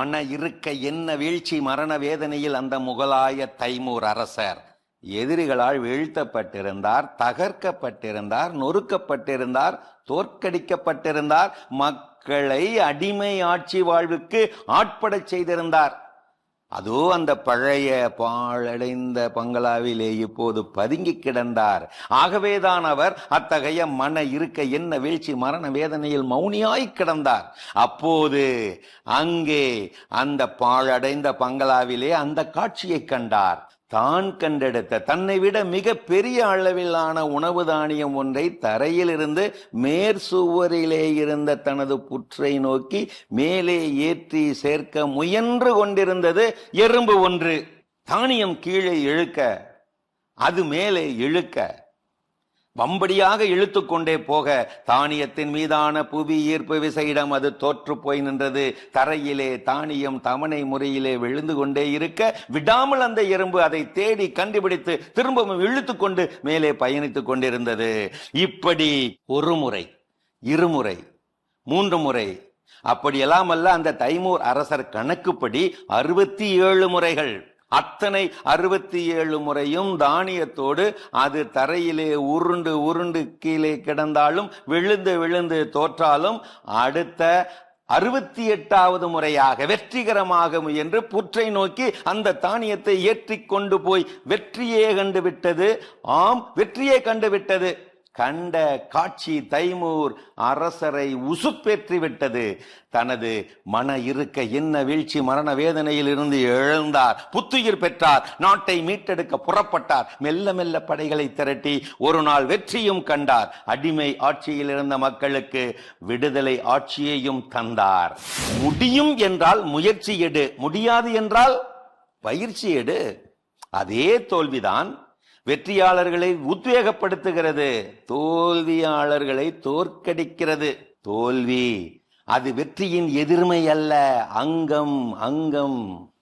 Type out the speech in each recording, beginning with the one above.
மன இருக்க என்ன வீழ்ச்சி மரண வேதனையில் அந்த முகலாய தைமூர் அரசர்? எதிரிகளால் வீழ்த்தப்பட்டிருந்தார் தகர்க்கப்பட்டிருந்தார் நொறுக்கப்பட்டிருந்தார் தோற்கடிக்கப்பட்டிருந்தார் மக்களை அடிமை ஆட்சி வாழ்வுக்கு ஆட்படச் செய்திருந்தார். அதோ அந்த பழைய பாழடைந்த பங்களாவிலே இப்போது பதுங்கி கிடந்தார். ஆகவேதான் அவர் அத்தகைய மன இருக்க என்ன வீழ்ச்சி மரண வேதனையில் மௌனியாய் கிடந்தார். அப்போது அங்கே அந்த பாழடைந்த பங்களாவிலே அந்த காட்சியை கண்டார். தான் கண்டெடுத்த தன்னை விட மிக பெரிய அளவிலான உணவு தானியம் ஒன்றை தரையிலிருந்து மேற்சுவரிலே இருந்த தனது புற்றை நோக்கி மேலே ஏற்றி சேர்க்க முயன்று கொண்டிருந்தது எறும்பு ஒன்று. தானியம் கீழே இழுக்க அது மேலே இழுக்க வம்படியாக இழுத்து கொண்டே போக தானியத்தின் மீதான புவி ஈர்ப்பு விசையிடம் அது தோற்று போய் நின்றது. தரையிலே தானியம் தவணை முறையிலே விழுந்து கொண்டே இருக்க விடாமல் அந்த எறும்பு அதை தேடி கண்டுபிடித்து திரும்பவும் இழுத்து கொண்டு மேலே பயணித்துக் கொண்டிருந்தது. இப்படி ஒரு முறை இருமுறை மூன்று முறை அப்படியெல்லாம் அல்ல அந்த தைமூர் அரசர் கணக்குப்படி அறுபத்தி ஏழு முறைகள். அத்தனை அறுபத்தி ஏழு முறையும் தானியத்தோடு அது தரையிலே உருண்டு உருண்டு கீழே கிடந்தாலும் விழுந்து விழுந்து தோற்றாலும் அடுத்த அறுபத்தி எட்டாவது முறையாக வெற்றிகரமாக முயன்று புற்றை நோக்கி அந்த தானியத்தை ஏற்றி கொண்டு போய் வெற்றியே கண்டுவிட்டது ஆம் வெற்றியே கண்டுவிட்டது கண்ட காட்சி தைமூர் அரசரை உசுப்பேற்றி விட்டது. தனது மன இருக்க என்ன வீழ்ச்சி மரண வேதனையில் இருந்து எழுந்தார். புத்துயிர் பெற்றார். நாட்டை மீட்டெடுக்க புறப்பட்டார். மெல்ல மெல்ல படைகளை திரட்டி ஒரு நாள் வெற்றியும் கண்டார். அடிமை ஆட்சியில் இருந்த மக்களுக்கு விடுதலை ஆட்சியையும் தந்தார். முடியும் என்றால் முயற்சி எடு. முடியாது என்றால் பயிற்சி எடு. அதே தோல்விதான் வெற்றியாளர்களை உத்வேகப்படுத்துகிறது. தோல்வியாளர்களை தோற்கடிக்கிறது. தோல்வி அது வெற்றியின் எதிர்மை அல்ல. அங்கம் அங்கம்.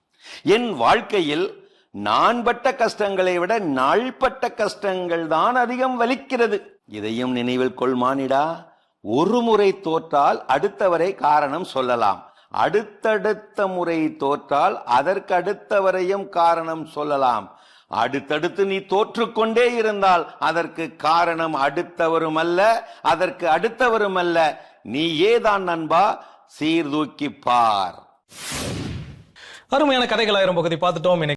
என் வாழ்க்கையில் நான் பட்ட கஷ்டங்களை விட நாள்பட்ட கஷ்டங்கள் தான் அதிகம் வலிக்கிறது. இதையும் நினைவில் கொள்மானிடா. ஒரு முறை தோற்றால் அடுத்தவரை காரணம் சொல்லலாம். அடுத்தடுத்த முறை தோற்றால் அதற்கு அடுத்தவரையும் காரணம் சொல்லலாம். அடுத்தடுத்து நீ தோற்றுக்கொண்டே இருந்தால் அதற்கு காரணம் அடுத்தவரும் அல்ல அதற்கு அடுத்தவரும் அல்ல நீ ஏதான் நண்பா? சீர்தூக்கி பார். அருமையான கதைகளாயிரம் பகுதி பார்த்துட்டோம்.